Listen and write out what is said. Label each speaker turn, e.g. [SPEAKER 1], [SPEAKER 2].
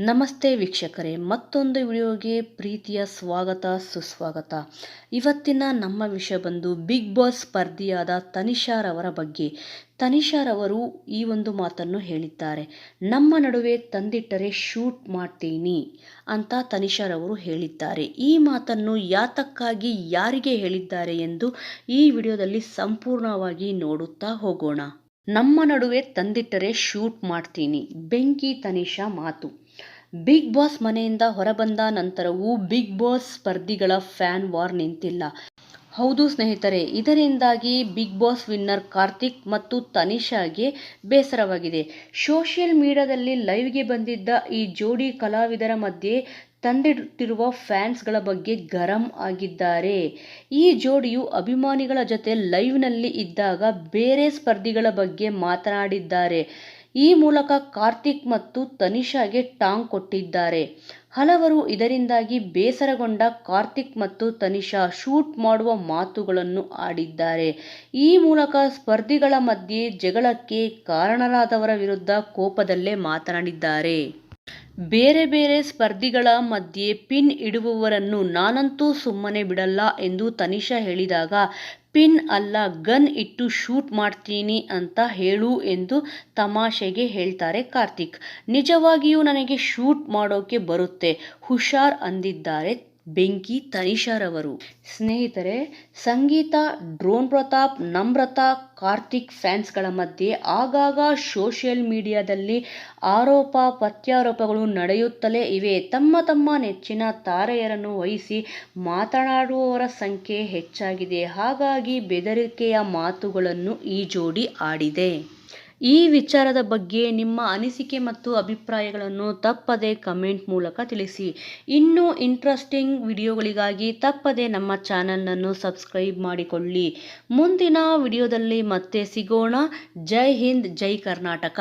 [SPEAKER 1] ನಮಸ್ತೆ ವೀಕ್ಷಕರೇ, ಮತ್ತೊಂದು ವಿಡಿಯೋಗೆ ಪ್ರೀತಿಯ ಸ್ವಾಗತ, ಸುಸ್ವಾಗತ. ಇವತ್ತಿನ ನಮ್ಮ ವಿಷಯ ಬಂದು ಬಿಗ್ ಬಾಸ್ ಸ್ಪರ್ಧಿಯಾದ ತನಿಷಾರವರ ಬಗ್ಗೆ. ತನಿಷಾರವರು ಈ ಒಂದು ಮಾತನ್ನು ಹೇಳಿದ್ದಾರೆ. ನಮ್ಮ ನಡುವೆ ತಂದಿಟ್ಟರೆ ಶೂಟ್ ಮಾಡ್ತೀನಿ ಅಂತ ತನಿಷಾರವರು ಹೇಳಿದ್ದಾರೆ. ಈ ಮಾತನ್ನು ಯಾತಕ್ಕಾಗಿ ಯಾರಿಗೆ ಹೇಳಿದ್ದಾರೆ ಎಂದು ಈ ವಿಡಿಯೋದಲ್ಲಿ ಸಂಪೂರ್ಣವಾಗಿ ನೋಡುತ್ತಾ ಹೋಗೋಣ. ನಮ್ಮ ನಡುವೆ ತಂದಿಟ್ಟರೆ ಶೂಟ್ ಮಾಡ್ತೀನಿ. ಬೆಂಕಿ ತನಿಷಾ ಮಾತು. ಬಿಗ್ ಬಾಸ್ ಮನೆಯಿಂದ ಹೊರಬಂದ ನಂತರವೂ ಬಿಗ್ ಬಾಸ್ ಸ್ಪರ್ಧಿಗಳ ಫ್ಯಾನ್ ವಾರ್ ನಿಂತಿಲ್ಲ. ಹೌದು ಸ್ನೇಹಿತರೆ, ಇದರಿಂದಾಗಿ ಬಿಗ್ ಬಾಸ್ ವಿನ್ನರ್ ಕಾರ್ತಿಕ್ ಮತ್ತು ತನಿಷಾಗೆ ಬೇಸರವಾಗಿದೆ. ಸೋಷಿಯಲ್ ಮೀಡಿಯಾದಲ್ಲಿ ಲೈವ್ಗೆ ಬಂದಿದ್ದ ಈ ಜೋಡಿ ಕಲಾವಿದರ ಮಧ್ಯೆ ತಂದಿಡುತ್ತಿರುವ ಫ್ಯಾನ್ಸ್ಗಳ ಬಗ್ಗೆ ಗರಂ ಆಗಿದ್ದಾರೆ. ಈ ಜೋಡಿಯು ಅಭಿಮಾನಿಗಳ ಜೊತೆ ಲೈವ್ನಲ್ಲಿ ಇದ್ದಾಗ ಬೇರೆ ಸ್ಪರ್ಧಿಗಳ ಬಗ್ಗೆ ಮಾತನಾಡಿದ್ದಾರೆ. ಈ ಮೂಲಕ ಕಾರ್ತಿಕ್ ಮತ್ತು ತನಿಷಾಗೆ ಟಾಂಗ್ ಕೊಟ್ಟಿದ್ದಾರೆ. ಹಲವರು ಇದರಿಂದಾಗಿ ಬೇಸರಗೊಂಡ ಕಾರ್ತಿಕ್ ಮತ್ತು ತನಿಷಾ ಶೂಟ್ ಮಾಡುವ ಮಾತುಗಳನ್ನು ಆಡಿದ್ದಾರೆ. ಈ ಮೂಲಕ ಸ್ಪರ್ಧಿಗಳ ಮಧ್ಯೆ ಜಗಳಕ್ಕೆ ಕಾರಣರಾದವರ ವಿರುದ್ಧ ಕೋಪದಲ್ಲೇ ಮಾತನಾಡಿದ್ದಾರೆ. ಬೇರೆ ಬೇರೆ ಸ್ಪರ್ಧಿಗಳ ಮಧ್ಯೆ ಪಿನ್ ಇಡುವವರನ್ನು ನಾನಂತೂ ಸುಮ್ಮನೆ ಬಿಡಲ್ಲ ಎಂದು ತನಿಷಾ ಹೇಳಿದಾಗ, ಪಿನ್ ಅಲ್ಲ, ಗನ್ ಇಟ್ಟು ಶೂಟ್ ಮಾಡ್ತೀನಿ ಅಂತ ಹೇಳು ಎಂದು ತಮಾಷೆಗೆ ಹೇಳ್ತಾರೆ ಕಾರ್ತಿಕ್. ನಿಜವಾಗಿಯೂ ನನಗೆ ಶೂಟ್ ಮಾಡೋಕೆ ಬರುತ್ತೆ ಹುಷಾರ್ ಅಂದಿದ್ದಾರೆ ಬೆಂಕಿ ತನಿಷಾರವರು ಸ್ನೇಹಿತರೆ, ಸಂಗೀತ, ಡ್ರೋನ್ ಪ್ರತಾಪ್, ನಮ್ರತಾ, ಕಾರ್ತಿಕ್ ಫ್ಯಾನ್ಸ್ಗಳ ಮಧ್ಯೆ ಆಗಾಗ ಸೋಷಿಯಲ್ ಮೀಡಿಯಾದಲ್ಲಿ ಆರೋಪ, ಪ್ರತ್ಯಾರೋಪಗಳು ನಡೆಯುತ್ತಲೇ ಇವೆ. ತಮ್ಮ ತಮ್ಮ ನೆಚ್ಚಿನ ತಾರೆಯರನ್ನು ವಹಿಸಿ ಮಾತನಾಡುವವರ ಸಂಖ್ಯೆ ಹೆಚ್ಚಾಗಿದೆ. ಹಾಗಾಗಿ ಬೆದರಿಕೆಯ ಮಾತುಗಳನ್ನು ಈ ಜೋಡಿ ಆಡಿದೆ. ಈ ವಿಚಾರದ ಬಗ್ಗೆ ನಿಮ್ಮ ಅನಿಸಿಕೆ ಮತ್ತು ಅಭಿಪ್ರಾಯಗಳನ್ನು ತಪ್ಪದೆ ಕಮೆಂಟ್ ಮೂಲಕ ತಿಳಿಸಿ. ಇನ್ನೂ ಇಂಟ್ರೆಸ್ಟಿಂಗ್ ವಿಡಿಯೋಗಳಿಗಾಗಿ ತಪ್ಪದೆ ನಮ್ಮ ಚಾನಲನ್ನು ಸಬ್ಸ್ಕ್ರೈಬ್ ಮಾಡಿಕೊಳ್ಳಿ. ಮುಂದಿನ ವಿಡಿಯೋದಲ್ಲಿ ಮತ್ತೆ ಸಿಗೋಣ. ಜೈ ಹಿಂದ್, ಜೈ ಕರ್ನಾಟಕ.